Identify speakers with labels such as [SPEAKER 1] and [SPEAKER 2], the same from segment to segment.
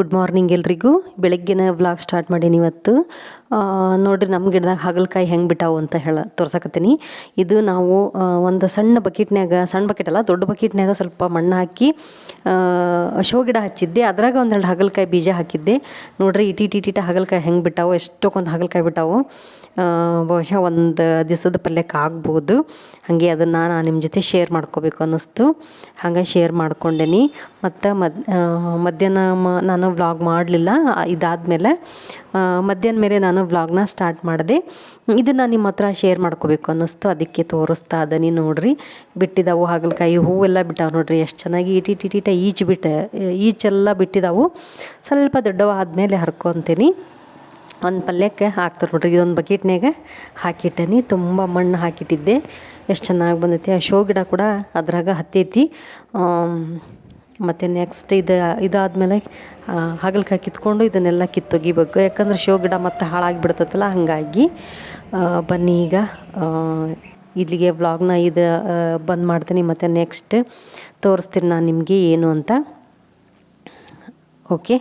[SPEAKER 1] Good morning ಎಲ್ರಿಗೂ. ಬೆಳಗ್ಗೆನ vlog start ಮಾಡೀನಿ ಇವತ್ತು. ನೋಡ್ರಿ ನಮ್ಮ ಗಿಡದಾಗ ಹಾಗಲಕಾಯಿ ಹೆಂಗೆ ಬಿಟ್ಟಾವು ಅಂತ ಹೇಳ ತೋರ್ಸಕತ್ತೀನಿ. ಇದು ನಾವು ಒಂದು ಸಣ್ಣ ಬಕೆಟ್ನ್ಯಾಗ, ಸಣ್ಣ ಬಕೆಟ್ ಅಲ್ಲ, ದೊಡ್ಡ ಬಕೆಟ್ನ್ಯಾಗ ಸ್ವಲ್ಪ ಮಣ್ಣು ಹಾಕಿ ಶೋ ಗಿಡ ಹಚ್ಚಿದ್ದೆ. ಅದ್ರಾಗ ಒಂದೆರಡು ಹಾಗಲಕಾಯಿ ಬೀಜ ಹಾಕಿದ್ದೆ. ನೋಡ್ರಿ ಇಟಿ ಇಟಿ ಇಟಿಟ ಹಾಗಲಕಾಯಿ ಹೆಂಗೆ ಬಿಟ್ಟಾವು, ಎಷ್ಟೊಕ್ಕೊಂದು ಹಾಗಲಕಾಯಿ ಬಿಟ್ಟಾವು. ಬಹುಶಃ ಒಂದು ದಿವಸದ ಪಲ್ಯಕ್ಕೆ ಆಗ್ಬೋದು. ಹಾಗೆ ಅದನ್ನು ನಾನು ನಿಮ್ಮ ಜೊತೆ ಶೇರ್ ಮಾಡ್ಕೋಬೇಕು ಅನ್ನಿಸ್ತು. ಹಾಗೆ ಶೇರ್ ಮಾಡ್ಕೊಂಡೇನಿ. ಮತ್ತು ಮದ್ ಮಧ್ಯಾಹ್ನ ಮ- ನಾನು ವ್ಲಾಗ್ ಮಾಡಲಿಲ್ಲ. ಇದಾದಮೇಲೆ ಮಧ್ಯಾಹ್ನ ಮೇಲೆ ನಾನು ವ್ಲಾಗ್ನ ಸ್ಟಾರ್ಟ್ ಮಾಡಿದೆ. ಇದನ್ನು ನಿಮ್ಮ ಹತ್ರ ಶೇರ್ ಮಾಡ್ಕೋಬೇಕು ಅನ್ನಿಸ್ತು. ಅದಕ್ಕೆ ತೋರಿಸ್ತಾ ಅದನಿ ನೋಡ್ರಿ. ಬಿಟ್ಟಿದ್ದಾವು ಹಾಗಲಕಾಯಿ ಹೂವೆಲ್ಲ ಬಿಟ್ಟಾವೆ ನೋಡ್ರಿ. ಎಷ್ಟು ಚೆನ್ನಾಗಿ ಇಟಿಟಿಟಿಟ ಈಚ್ ಬಿಟ್ಟೆ ಈಚೆಲ್ಲ ಬಿಟ್ಟಿದ್ದಾವು ಸ್ವಲ್ಪ ದೊಡ್ಡವ ಆದಮೇಲೆ ಹರ್ಕೊತೀನಿ. ಒಂದು ಪಲ್ಯಕ್ಕೆ ಹಾಕ್ತಾರೆ ನೋಡ್ರಿ. ಇದೊಂದು ಬಕೆಟ್ನಾಗ ಹಾಕಿಟ್ಟೇನಿ. ತುಂಬ ಮಣ್ಣು ಹಾಕಿಟ್ಟಿದ್ದೆ. ಎಷ್ಟು ಚೆನ್ನಾಗಿ ಬಂದೈತಿ. ಆ ಶೋ ಗಿಡ ಕೂಡ ಅದ್ರಾಗ ಹತ್ತೈತಿ. ಮತ್ತು ನೆಕ್ಸ್ಟ್ ಇದು, ಇದಾದಮೇಲೆ ಹಾಗಲಕಾಯಿ ಕಿತ್ಕೊಂಡು ಇದನ್ನೆಲ್ಲ ಕಿತ್ತೊಗಿಬೇಕು. ಯಾಕಂದ್ರೆ ಶೋ ಗಿಡ ಮತ್ತೆ ಹಾಳಾಗಿ ಬಿಡ್ತೈತಲ್ಲ ಹಾಗಾಗಿ ಬನ್ನಿ ಈಗ ಇಲ್ಲಿಗೆ ವ್ಲಾಗ್ನ ಇದು ಬಂದ್ ಮಾಡ್ತೀನಿ. ಮತ್ತು ನೆಕ್ಸ್ಟ್ ತೋರಿಸ್ತೀನಿ ನಾನು ನಿಮಗೆ ಏನು ಅಂತ. ಓಕೆ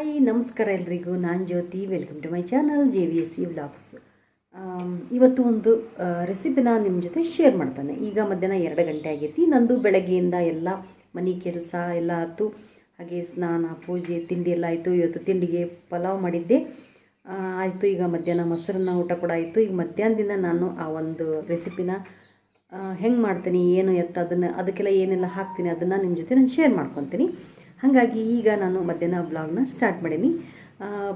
[SPEAKER 1] ಹಾಯ್, ನಮಸ್ಕಾರ ಎಲ್ರಿಗೂ. ನಾನು Jyothi. Welcome to my channel J V S C vlogs ಇವತ್ತು ಒಂದು ರೆಸಿಪಿನ ನಿಮ್ಮ ಜೊತೆ ಶೇರ್ ಮಾಡ್ತಾನೆ. ಈಗ ಮಧ್ಯಾಹ್ನ ಎರಡು ಗಂಟೆ ಆಗೈತಿ. ನಂದು ಬೆಳಗ್ಗೆಯಿಂದ ಎಲ್ಲ ಮನೆ ಕೆಲಸ ಎಲ್ಲ ಆಯ್ತು. ಹಾಗೆ ಸ್ನಾನ, ಪೂಜೆ, ತಿಂಡಿ ಎಲ್ಲ ಆಯಿತು. ಇವತ್ತು ತಿಂಡಿಗೆ ಪಲಾವ್ ಮಾಡಿದ್ದೆ. ಆಯಿತು, ಈಗ ಮಧ್ಯಾಹ್ನ ಮೊಸರನ್ನ ಊಟ ಕೂಡ ಆಯಿತು. ಈಗ ಮಧ್ಯಾಹ್ನದಿಂದ ನಾನು ಆ ಒಂದು ರೆಸಿಪಿನ ಹೆಂಗೆ ಮಾಡ್ತೀನಿ, ಏನು ಎತ್ತ, ಅದನ್ನು, ಅದಕ್ಕೆಲ್ಲ ಏನೆಲ್ಲ ಹಾಕ್ತೀನಿ, ಅದನ್ನು ನಿಮ್ಮ ಜೊತೆ ನಾನು ಶೇರ್ ಮಾಡ್ಕೊತೀನಿ. ಹಾಗಾಗಿ ಈಗ ನಾನು ಮಧ್ಯಾಹ್ನ ಬ್ಲಾಗ್ನ ಸ್ಟಾರ್ಟ್ ಮಾಡೀನಿ.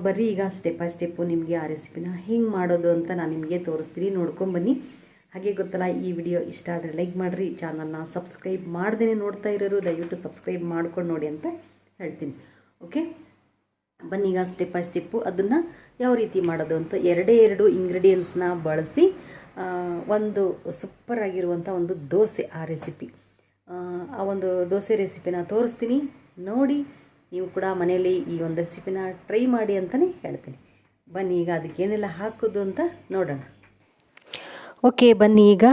[SPEAKER 1] ಬರೀ ಈಗ ಸ್ಟೆಪ್ ಬೈ ಸ್ಟೆಪ್ಪು ನಿಮಗೆ ಆ ರೆಸಿಪಿನ ಹೆಂಗೆ ಮಾಡೋದು ಅಂತ ನಾನು ನಿಮಗೆ ತೋರಿಸ್ತೀನಿ ನೋಡ್ಕೊಂಬನ್ನಿ ಹಾಗೆ ಗೊತ್ತಲ್ಲ, ಈ ವಿಡಿಯೋ ಇಷ್ಟ ಆದರೆ ಲೈಕ್ ಮಾಡಿರಿ ಚಾನಲ್ನ ಸಬ್ಸ್ಕ್ರೈಬ್ ಮಾಡ್ದೇ ನೋಡ್ತಾ ಇರೋರು, ದಯವಿಟ್ಟು ಸಬ್ಸ್ಕ್ರೈಬ್ ಮಾಡ್ಕೊಂಡು ನೋಡಿ ಅಂತ ಹೇಳ್ತೀನಿ. ಓಕೆ ಬನ್ನಿ ಈಗ ಸ್ಟೆಪ್ ಬೈ ಸ್ಟೆಪ್ಪು ಅದನ್ನು ಯಾವ ರೀತಿ ಮಾಡೋದು ಅಂತ ಎರಡೇ ಎರಡು ಇಂಗ್ರೀಡಿಯೆಂಟ್ಸ್ನ ಬಳಸಿ ಒಂದು ಸೂಪರ್ ಆಗಿರುವಂಥ ಒಂದು ದೋಸೆ ಆ ರೆಸಿಪಿ ಆ ಒಂದು ದೋಸೆ ರೆಸಿಪಿನ ತೋರಿಸ್ತೀನಿ. ನೋಡಿ, ನೀವು ಕೂಡ ಮನೆಯಲ್ಲಿ ಈ ಒಂದು ರೆಸಿಪಿನ ಟ್ರೈ ಮಾಡಿ ಅಂತಲೇ ಹೇಳ್ತೀನಿ. ಬನ್ನಿ, ಈಗ ಅದಕ್ಕೆ ಏನೆಲ್ಲ ಹಾಕೋದು ಅಂತ ನೋಡೋಣ. ಓಕೆ, ಬನ್ನಿ ಈಗ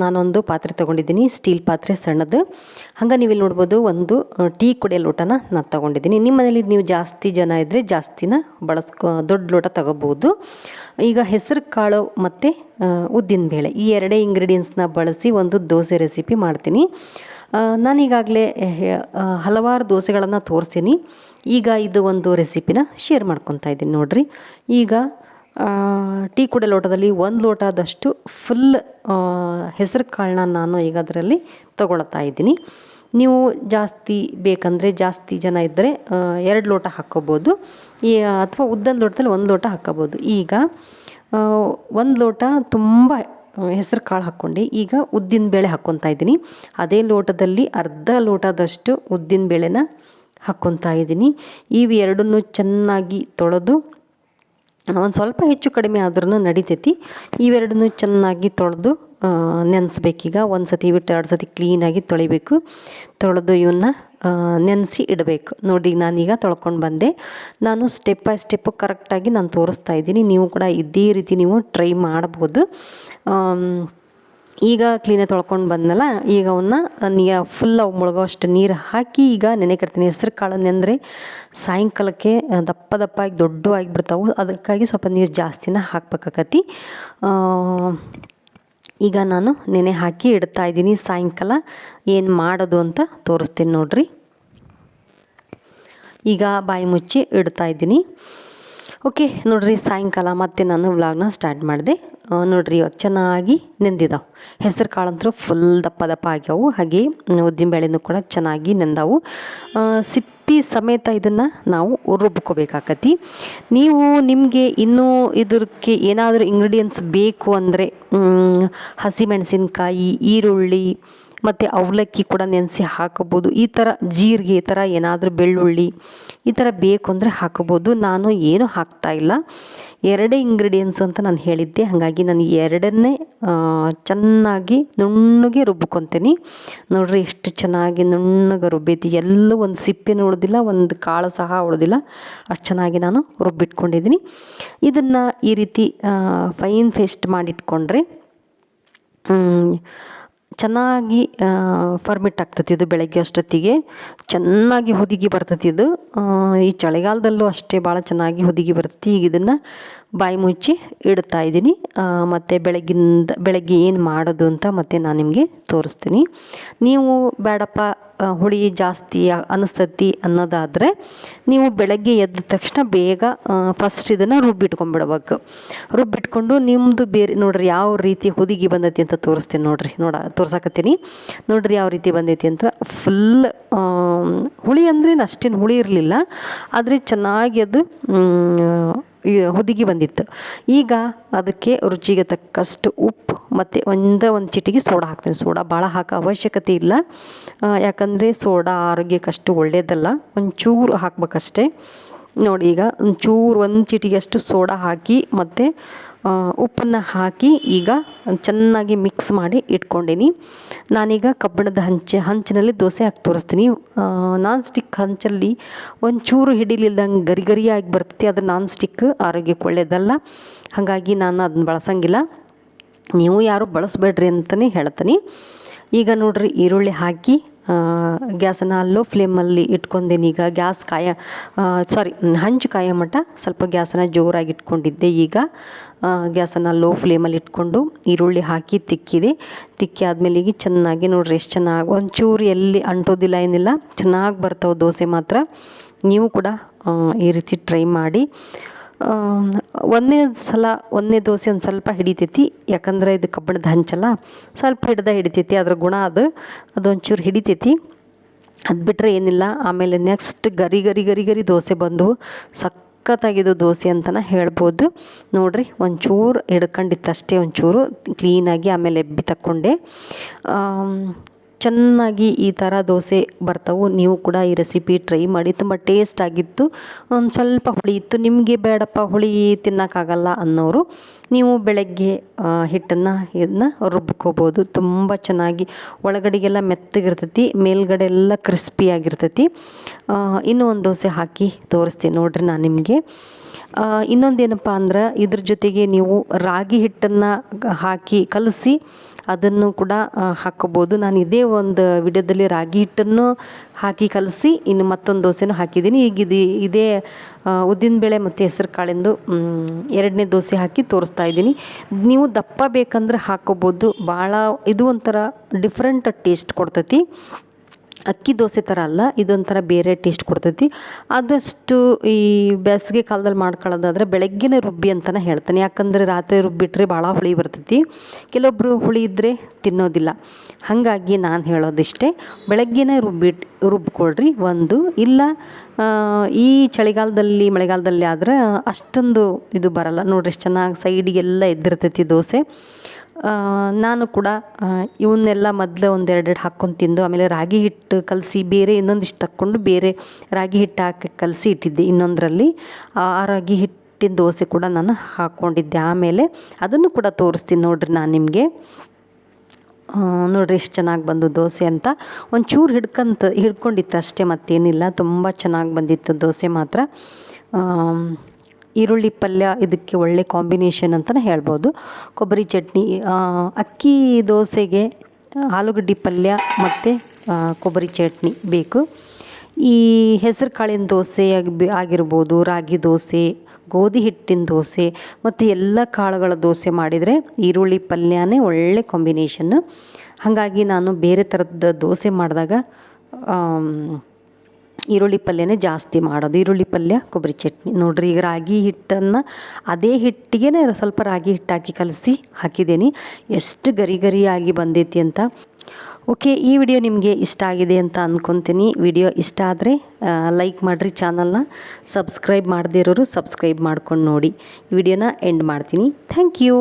[SPEAKER 1] ನಾನೊಂದು ಪಾತ್ರೆ ತೊಗೊಂಡಿದ್ದೀನಿ, ಸ್ಟೀಲ್ ಪಾತ್ರೆ ಸಣ್ಣದು. ಹಂಗೆ ನೀವು ಇಲ್ಲಿ ನೋಡ್ಬೋದು, ಒಂದು ಟೀ ಕುಡಿಯೋ ಲೋಟನ ನಾನು ತೊಗೊಂಡಿದ್ದೀನಿ. ನಿಮ್ಮ ಮನೇಲಿ ನೀವು ಜಾಸ್ತಿ ಜನ ಇದ್ದರೆ ಜಾಸ್ತಿನ ಬಳಸ್ಕೊ, ದೊಡ್ಡ ಲೋಟ ತಗೋಬೋದು. ಈಗ ಹೆಸರು, ಕಾಳು ಮತ್ತು ಉದ್ದಿನ ಬೇಳೆ ಈ ಎರಡೇ ಇಂಗ್ರೀಡಿಯೆಂಟ್ಸ್ನ ಬಳಸಿ ಒಂದು ದೋಸೆ ರೆಸಿಪಿ ಮಾಡ್ತೀನಿ. ನಾನೀಗಾಗಲೇ ಈಗಾಗಲೇ ಹಲವಾರು ದೋಸೆಗಳನ್ನು ತೋರಿಸ್ತೀನಿ ಈಗ ಇದು ಒಂದು ರೆಸಿಪಿನ ಶೇರ್ ಮಾಡ್ಕೊತಾ ಇದ್ದೀನಿ ನೋಡಿರಿ. ಈಗ ಟೀ ಕುಡೆ ಲೋಟದಲ್ಲಿ ಒಂದು ಲೋಟದಷ್ಟು ಫುಲ್ ಹೆಸರು ಕಾಳನ್ನ ನಾನು ಈಗ ಅದರಲ್ಲಿ ತಗೊಳ್ತಾ ಇದ್ದೀನಿ. ನೀವು ಜಾಸ್ತಿ ಬೇಕಂದರೆ ಜಾಸ್ತಿ ಜನ ಇದ್ದರೆ ಎರಡು ಲೋಟ ಹಾಕ್ಕೋಬೋದು ಈ, ಅಥವಾ ಉದ್ದನ ಲೋಟದಲ್ಲಿ ಒಂದು ಲೋಟ ಹಾಕ್ಕೋಬೋದು ಈಗ ಒಂದು ಲೋಟ ತುಂಬ ಹೆಸರು ಕಾಳು ಹಾಕ್ಕೊಂಡು. ಈಗ ಉದ್ದಿನ ಬೇಳೆ ಹಾಕ್ಕೊತಾ ಇದ್ದೀನಿ. ಅದೇ ಲೋಟದಲ್ಲಿ ಅರ್ಧ ಲೋಟದಷ್ಟು ಉದ್ದಿನ ಬೇಳೆನ ಹಾಕ್ಕೊತಾ ಇದ್ದೀನಿ. ಇವು ಚೆನ್ನಾಗಿ ತೊಳೆದು, ಒಂದು ಸ್ವಲ್ಪ ಹೆಚ್ಚು ಕಡಿಮೆ ಆದ್ರೂ ನಡಿತೈತಿ. ಇವೆರಡನ್ನೂ ಚೆನ್ನಾಗಿ ತೊಳೆದು ನೆನೆಸ್ಬೇಕೀಗ. ಒಂದು ಸತಿ ಬಿಟ್ಟು ಎರಡು ಸತಿ ಕ್ಲೀನಾಗಿ ತೊಳಿಬೇಕು. ತೊಳೆದು ಇವನ್ನ ನೆನೆಸಿ ಇಡಬೇಕು. ನೋಡಿ, ನಾನೀಗ ತೊಳ್ಕೊಂಡು ಬಂದೆ. ನಾನು ಸ್ಟೆಪ್ ಬೈ ಸ್ಟೆಪ್ ಕರೆಕ್ಟಾಗಿ ನಾನು ತೋರಿಸ್ತಾ ಇದ್ದೀನಿ. ನೀವು ಕೂಡ ಇದೇ ರೀತಿ ನೀವು ಟ್ರೈ ಮಾಡ್ಬೋದು. ಈಗ ಕ್ಲೀನಾಗಿ ತೊಳ್ಕೊಂಡು ಬಂದನಲ್ಲ, ಈಗ ಅವನ್ನ ನೀ ಫುಲ್ ಅವು ಮುಳುಗೋಷ್ಟು ನೀರು ಹಾಕಿ ಈಗ ನೆನೆ ಕಟ್ತೀನಿ ಹೆಸ್ರು ಕಾಳು ನೆಂದರೆ ಸಾಯಂಕಾಲಕ್ಕೆ ದಪ್ಪ ದಪ್ಪಾಗಿ ದೊಡ್ಡವಾಗಿ ಬಿಡ್ತಾವೆ. ಅದಕ್ಕಾಗಿ ಸ್ವಲ್ಪ ನೀರು ಜಾಸ್ತಿನ ಹಾಕ್ಬೇಕಾಕತಿ. ಈಗ ನಾನು ನೆನೆ ಹಾಕಿ ಇಡ್ತಾ ಇದ್ದೀನಿ. ಸಾಯಂಕಾಲ ಏನು ಮಾಡೋದು ಅಂತ ತೋರಿಸ್ತೀನಿ ನೋಡಿರಿ. ಈಗ ಬಾಯಿ ಮುಚ್ಚಿ ಇಡ್ತಾ ಇದ್ದೀನಿ. ಓಕೆ ನೋಡ್ರಿ ಸಾಯಂಕಾಲ ಮತ್ತೆ ನಾನು ವ್ಲಾಗ್ನ ಸ್ಟಾರ್ಟ್ ಮಾಡಿದೆ. ನೋಡಿರಿ ಇವಾಗ ಚೆನ್ನಾಗಿ ನೆಂದಿದ್ದಾವೆ ಹೆಸರು ಕಾಳಂತೂ ಫುಲ್ ದಪ್ಪ ದಪ್ಪ ಆಗ್ಯಾವು. ಹಾಗೆ ಉದ್ದಿನ ಬೇಳೆನೂ ಕೂಡ ಚೆನ್ನಾಗಿ ನೆಂದವು. ಆ, ಸಿಪ್ಪಿ ಸಮೇತ ಇದನ್ನು ನಾವು ರುಬ್ಕೋಬೇಕಾಕತಿ. ನೀವು ನಿಮಗೆ ಇನ್ನೂ ಇದಕ್ಕೆ ಏನಾದರೂ ಇಂಗ್ರೀಡಿಯೆಂಟ್ಸ್ ಬೇಕು ಅಂದರೆ ಹಸಿಮೆಣಸಿನ್ಕಾಯಿ, ಈರುಳ್ಳಿ ಮತ್ತು ಅವಲಕ್ಕಿ ಕೂಡ ನೆನೆಸಿ ಹಾಕೋಬೋದು ಈ ಥರ ಜೀರಿಗೆ, ಈ ಥರ ಏನಾದರೂ ಬೆಳ್ಳುಳ್ಳಿ, ಈ ಥರ ಬೇಕು ಅಂದರೆ ಹಾಕೋಬೋದು ನಾನು ಏನು ಹಾಕ್ತಾ ಇಲ್ಲ. ಎರಡೇ ಇಂಗ್ರೀಡಿಯೆಂಟ್ಸ್ ಅಂತ ನಾನು ಹೇಳಿದ್ದೆ. ಹಾಗಾಗಿ ನಾನು ಎರಡನ್ನೇ ಚೆನ್ನಾಗಿ ನುಣ್ಣಗೆ ರುಬ್ಕೊತೀನಿ. ನೋಡ್ರಿ ಎಷ್ಟು ಚೆನ್ನಾಗಿ ನುಣ್ಣಗೆ ರುಬ್ಬೈತಿ ಎಲ್ಲೂ ಒಂದು ಸಿಪ್ಪೆನೂ ಉಳ್ದಿಲ್ಲ, ಒಂದು ಕಾಳು ಸಹ ಉಳ್ದಿಲ್ಲ. ಅಷ್ಟು ಚೆನ್ನಾಗಿ ನಾನು ರುಬ್ಬಿಟ್ಕೊಂಡಿದ್ದೀನಿ. ಇದನ್ನು ಈ ರೀತಿ ಫೈನ್ ಫೇಸ್ಟ್ ಮಾಡಿಟ್ಕೊಂಡ್ರೆ ಚೆನ್ನಾಗಿ ಫರ್ಮಿಟ್ ಆಗ್ತತಿ ಇದು ಬೆಳಗ್ಗೆ ಅಷ್ಟೊತ್ತಿಗೆ. ಚೆನ್ನಾಗಿ ಹುದುಗಿ ಬರ್ತತಿ ಇದು. ಈ ಚಳಿಗಾಲದಲ್ಲೂ ಅಷ್ಟೇ ಭಾಳ ಚೆನ್ನಾಗಿ ಹುದುಗಿ ಬರ್ತತಿ. ಈಗ ಇದನ್ನು ಬಾಯಿ ಮುಚ್ಚಿ ಇಡ್ತಾ ಇದ್ದೀನಿ. ಮತ್ತು ಬೆಳಗಿಂದ, ಬೆಳಗ್ಗೆ ಏನು ಮಾಡೋದು ಅಂತ ಮತ್ತೆ ನಾನು ನಿಮಗೆ ತೋರಿಸ್ತೀನಿ. ನೀವು ಬೇಡಪ್ಪ ಹುಳಿ ಜಾಸ್ತಿ ಅನಿಸ್ತತಿ ಅನ್ನೋದಾದರೆ ನೀವು ಬೆಳಗ್ಗೆ ಎದ್ದ ತಕ್ಷಣ ಬೇಗ ಫಸ್ಟ್ ಇದನ್ನು ರುಬ್ಬಿಟ್ಕೊಂಡ್ಬಿಡ್ಬೇಕು. ರುಬ್ಬಿಟ್ಕೊಂಡು ನಿಮ್ಮದು ಬೇರೆ, ನೋಡ್ರಿ ಯಾವ ರೀತಿ ಹುದುಗಿ ಬಂದೈತಿ ಅಂತ ತೋರಿಸ್ತೀನಿ ನೋಡ್ರಿ. ನೋಡ, ತೋರ್ಸಕತ್ತೀನಿ. ನೋಡ್ರಿ ಯಾವ ರೀತಿ ಬಂದೈತಿ ಅಂತ ಫುಲ್ ಹುಳಿ ಅಂದ್ರೆ ಅಷ್ಟೇನು ಹುಳಿ ಇರಲಿಲ್ಲ. ಆದರೆ ಚೆನ್ನಾಗಿ ಅದು ಹುದುಗಿ ಬಂದಿತ್ತು. ಈಗ ಅದಕ್ಕೆ ರುಚಿಗೆ ತಕ್ಕಷ್ಟು ಉಪ್ಪು ಮತ್ತು ಒಂದೇ ಒಂದು ಚಿಟಿಗೆ ಸೋಡಾ ಹಾಕ್ತೀನಿ. ಸೋಡಾ ಭಾಳ ಹಾಕೋ ಅವಶ್ಯಕತೆ ಇಲ್ಲ. ಯಾಕಂದರೆ ಸೋಡಾ ಆರೋಗ್ಯಕ್ಕಷ್ಟು ಒಳ್ಳೆಯದಲ್ಲ ಒಂಚೂರು ಹಾಕ್ಬೇಕಷ್ಟೇ. ನೋಡಿ ಈಗ ಒಂಚೂರು ಒಂದು ಚಿಟಿಗೆಷ್ಟು ಸೋಡಾ ಹಾಕಿ ಮತ್ತು ಉಪ್ಪನ್ನು ಹಾಕಿ ಈಗ ಚೆನ್ನಾಗಿ ಮಿಕ್ಸ್ ಮಾಡಿ ಇಟ್ಕೊಂಡೀನಿ. ನಾನೀಗ ಕಬ್ಬಿಣದ ಹಂಚ, ಹಂಚಿನಲ್ಲಿ ದೋಸೆ ಹಾಕಿ ತೋರಿಸ್ತೀನಿ. ನಾನ್ ಸ್ಟಿಕ್ ಹಂಚಲ್ಲಿ ಒಂಚೂರು ಹಿಡಿಲಿಲ್ದಂಗೆ ಗರಿ ಗರಿಯಾಗಿ ಬರ್ತೈತಿ, ಅದು ನಾನ್ ಸ್ಟಿಕ್ ಆರೋಗ್ಯಕ್ಕೆ ಒಳ್ಳೆಯದಲ್ಲ ಹಾಗಾಗಿ ನಾನು ಅದನ್ನ ಬಳಸಂಗಿಲ್ಲ. ನೀವು ಯಾರು ಬಳಸಬೇಡ್ರಿ ಅಂತಲೇ ಹೇಳ್ತೀನಿ. ಈಗ ನೋಡ್ರಿ, ಈರುಳ್ಳಿ ಹಾಕಿ ಗ್ಯಾಸನ್ನು ಲೋ ಫ್ಲೇಮಲ್ಲಿ ಇಟ್ಕೊಂಡೇನಿ ಈಗ ಗ್ಯಾಸ್ ಕಾಯ ಸಾರಿ ಹಂಚು ಕಾಯೋ ಮಟ್ಟ ಸ್ವಲ್ಪ ಗ್ಯಾಸನ್ನು ಜೋರಾಗಿ ಇಟ್ಕೊಂಡಿದ್ದೆ ಈಗ ಗ್ಯಾಸನ್ನು ಲೋ ಫ್ಲೇಮಲ್ಲಿ ಇಟ್ಕೊಂಡು ಈರುಳ್ಳಿ ಹಾಕಿ ತಿಕ್ಕಿದೆ. ತಿಕ್ಕಿ ಆದಮೇಲೆ ಈಗ ಚೆನ್ನಾಗಿ ನೋಡ್ರಿ ಎಷ್ಟು ಚೆನ್ನಾಗಿ, ಒಂಚೂರು ಎಲ್ಲಿ ಅಂಟೋದಿಲ್ಲ ಏನಿಲ್ಲ, ಚೆನ್ನಾಗಿ ಬರ್ತಾವೆ ದೋಸೆ ಮಾತ್ರ. ನೀವು ಕೂಡ ಈ ರೀತಿ ಟ್ರೈ ಮಾಡಿ. ಒಂದನೇ ಸಲ ಒಂದನೇ ದೋಸೆ ಒಂದು ಸ್ವಲ್ಪ ಹಿಡಿತೈತಿ. ಯಾಕಂದ್ರೆ ಇದು ಕಬ್ಬಿಣದ ಹಂಚಲ್ಲ ಸ್ವಲ್ಪ ಹಿಡ್ದ ಹಿಡಿತೈತಿ. ಅದ್ರ ಗುಣ ಅದು ಅದೊಂಚೂರು ಹಿಡಿತೈತಿ. ಅದು ಬಿಟ್ಟರೆ ಏನಿಲ್ಲ. ಆಮೇಲೆ ನೆಕ್ಸ್ಟ್ ಗರಿ ಗರಿ ಗರಿ ಗರಿ ದೋಸೆ ಬಂದು ಸಖತ್ತಾಗಿದ್ದು ದೋಸೆ ಅಂತಲೇ ಹೇಳ್ಬೋದು. ನೋಡಿರಿ, ಒಂಚೂರು ಹಿಡ್ಕೊಂಡಿತ್ತಷ್ಟೇ ಒಂಚೂರು ಕ್ಲೀನಾಗಿ ಆಮೇಲೆ ಎಬ್ಬಿ ತಕ್ಕೊಂಡೆ. ಚೆನ್ನಾಗಿ ಈ ಥರ ದೋಸೆ ಬರ್ತಾವೆ, ನೀವು ಕೂಡ ಈ ರೆಸಿಪಿ ಟ್ರೈ ಮಾಡಿ. ತುಂಬ ಟೇಸ್ಟ್ ಆಗಿತ್ತು. ಒಂದು ಸ್ವಲ್ಪ ಹುಳಿ ಇತ್ತು. ನಿಮಗೆ ಬೇಡಪ್ಪ ಹುಳಿ ತಿನ್ನೋಕ್ಕಾಗಲ್ಲ ಅನ್ನೋರು, ನೀವು ಬೆಳಗ್ಗೆ ಹಿಟ್ಟನ್ನು, ಇದನ್ನ ರುಬ್ಕೋಬೋದು. ತುಂಬ ಚೆನ್ನಾಗಿ ಒಳಗಡೆಗೆಲ್ಲ ಮೆತ್ತಗಿರ್ತೈತಿ, ಮೇಲ್ಗಡೆ ಎಲ್ಲ ಕ್ರಿಸ್ಪಿಯಾಗಿರ್ತೈತಿ ಇನ್ನೂ ಒಂದು ದೋಸೆ ಹಾಕಿ ತೋರಿಸ್ತೀನಿ ನೋಡ್ರಿ ನಾನು ನಿಮಗೆ. ಇನ್ನೊಂದೇನಪ್ಪ ಅಂದ್ರೆ ಇದ್ರ ಜೊತೆಗೆ ನೀವು ರಾಗಿ ಹಿಟ್ಟನ್ನು ಹಾಕಿ ಕಲಸಿ ಅದನ್ನು ಕೂಡ ಹಾಕ್ಕೋಬೋದು ನಾನು ಇದೇ ಒಂದು ವಿಡಿಯೋದಲ್ಲಿ ರಾಗಿ ಹಿಟ್ಟನ್ನು ಹಾಕಿ ಕಲಸಿ, ಇನ್ನು ಮತ್ತೊಂದು ದೋಸೆನೂ ಹಾಕಿದ್ದೀನಿ. ಈಗ ಇದು ಇದೇ ಉದ್ದಿನಬೇಳೆ ಮತ್ತು ಹೆಸರು ಕಾಳಿಂದು ಎರಡನೇ ದೋಸೆ ಹಾಕಿ ತೋರಿಸ್ತಾ ಇದ್ದೀನಿ. ನೀವು ದಪ್ಪ ಬೇಕಂದ್ರೆ ಹಾಕ್ಕೋಬೋದು ಭಾಳ, ಇದು ಒಂಥರ ಡಿಫ್ರೆಂಟ್ ಟೇಸ್ಟ್ ಕೊಡ್ತೈತಿ. ಅಕ್ಕಿ ದೋಸೆ ಥರ ಅಲ್ಲ, ಇದೊಂಥರ ಬೇರೆ ಟೇಸ್ಟ್ ಕೊಡ್ತೈತಿ. ಆದಷ್ಟು ಈ ಬೇಸಿಗೆ ಕಾಲದಲ್ಲಿ ಮಾಡ್ಕೊಳ್ಳೋದಾದ್ರೆ ಬೆಳಗ್ಗೆನೇ ರುಬ್ಬಿ ಅಂತಲೇ ಹೇಳ್ತಾನೆ. ಯಾಕಂದರೆ ರಾತ್ರಿ ರುಬ್ಬಿಟ್ರೆ ಭಾಳ ಹುಳಿ ಬರ್ತೈತಿ. ಕೆಲವೊಬ್ಬರು ಹುಳಿ ಇದ್ದರೆ ತಿನ್ನೋದಿಲ್ಲ. ಹಾಗಾಗಿ ನಾನು ಹೇಳೋದಿಷ್ಟೇ, ಬೆಳಗ್ಗೆನೇ ರುಬ್ಬಿಟ್ಟು ರುಬ್ಕೊಳ್ರಿ ಒಂದು. ಇಲ್ಲ ಈ ಚಳಿಗಾಲದಲ್ಲಿ, ಮಳೆಗಾಲದಲ್ಲಿ ಆದರೆ ಅಷ್ಟೊಂದು ಇದು ಬರಲ್ಲ. ನೋಡ್ರಿ, ಎಷ್ಟು ಚೆನ್ನಾಗಿ ಸೈಡಿಗೆಲ್ಲ ಎದ್ದಿರ್ತೈತಿ ದೋಸೆ. ನಾನು ಕೂಡ ಇವನ್ನೆಲ್ಲ ಮೊದಲು ಒಂದೆರಡೆರಡು ಹಾಕ್ಕೊಂಡು ತಿಂದು, ಆಮೇಲೆ ರಾಗಿ ಹಿಟ್ಟು ಕಲಸಿ ಬೇರೆ ಇನ್ನೊಂದಿಷ್ಟು ತಕ್ಕೊಂಡು ಬೇರೆ ರಾಗಿ ಹಿಟ್ಟು ಹಾಕಿ ಕಲಸಿ ಇಟ್ಟಿದ್ದೆ ಇನ್ನೊಂದರಲ್ಲಿ. ಆ ರಾಗಿ ಹಿಟ್ಟಿನ ದೋಸೆ ಕೂಡ ನಾನು ಹಾಕ್ಕೊಂಡಿದ್ದೆ ಆಮೇಲೆ ಅದನ್ನು ಕೂಡ ತೋರಿಸ್ತೀನಿ ನೋಡ್ರಿ ನಾನು ನಿಮಗೆ. ನೋಡ್ರಿ ಎಷ್ಟು ಚೆನ್ನಾಗಿ ಬಂದು ದೋಸೆ ಅಂತ. ಒಂಚೂರು ಹಿಡ್ಕಂತ, ಹಿಡ್ಕೊಂಡಿತ್ತು ಅಷ್ಟೇ ಮತ್ತೇನಿಲ್ಲ. ತುಂಬ ಚೆನ್ನಾಗಿ ಬಂದಿತ್ತು ದೋಸೆ ಮಾತ್ರ. ಈರುಳ್ಳಿ ಪಲ್ಯ ಇದಕ್ಕೆ ಒಳ್ಳೆ ಕಾಂಬಿನೇಷನ್ ಅಂತಲೇ ಹೇಳ್ಬೋದು. ಕೊಬ್ಬರಿ ಚಟ್ನಿ ಅಕ್ಕಿ ದೋಸೆಗೆ ಆಲೂಗಡ್ಡೆ ಪಲ್ಯ ಮತ್ತು ಕೊಬ್ಬರಿ ಚಟ್ನಿ ಬೇಕು. ಈ ಹೆಸರು ಕಾಳಿನ ದೋಸೆ ಆಗಿ- ಆಗಿರ್ಬೋದು, ರಾಗಿ ದೋಸೆ, ಗೋಧಿ ಹಿಟ್ಟಿನ ದೋಸೆ ಮತ್ತು ಎಲ್ಲ ಕಾಳುಗಳ ದೋಸೆ ಮಾಡಿದರೆ ಈರುಳ್ಳಿ ಪಲ್ಯನೇ ಒಳ್ಳೆ ಕಾಂಬಿನೇಷನ್ನು ಹಾಗಾಗಿ ನಾನು ಬೇರೆ ಥರದ ದೋಸೆ ಮಾಡಿದಾಗ ಈರುಳ್ಳಿ ಪಲ್ಯನೇ ಜಾಸ್ತಿ ಮಾಡೋದು. ಈರುಳ್ಳಿ ಪಲ್ಯ, ಕೊಬ್ಬರಿ ಚಟ್ನಿ. ನೋಡಿರಿ, ಈಗ ರಾಗಿ ಹಿಟ್ಟನ್ನು ಅದೇ ಹಿಟ್ಟಿಗೆ ಸ್ವಲ್ಪ ರಾಗಿ ಹಿಟ್ಟು ಹಾಕಿ ಕಲಸಿ ಹಾಕಿದ್ದೀನಿ. ಎಷ್ಟು ಗರಿ ಗರಿಯಾಗಿ ಬಂದೈತಿ ಅಂತ. ಓಕೆ, ಈ ವಿಡಿಯೋ ನಿಮಗೆ ಇಷ್ಟ ಆಗಿದೆ ಅಂತ ಅಂದ್ಕೊತೀನಿ ವಿಡಿಯೋ ಇಷ್ಟ ಆದರೆ ಲೈಕ್ ಮಾಡಿರಿ ಚಾನಲ್ನ. ಸಬ್ಸ್ಕ್ರೈಬ್ ಮಾಡದೇ ಇರೋರು ಸಬ್ಸ್ಕ್ರೈಬ್ ಮಾಡ್ಕೊಂಡು ನೋಡಿ. ವಿಡಿಯೋನ ಎಂಡ್ ಮಾಡ್ತೀನಿ. Thank you.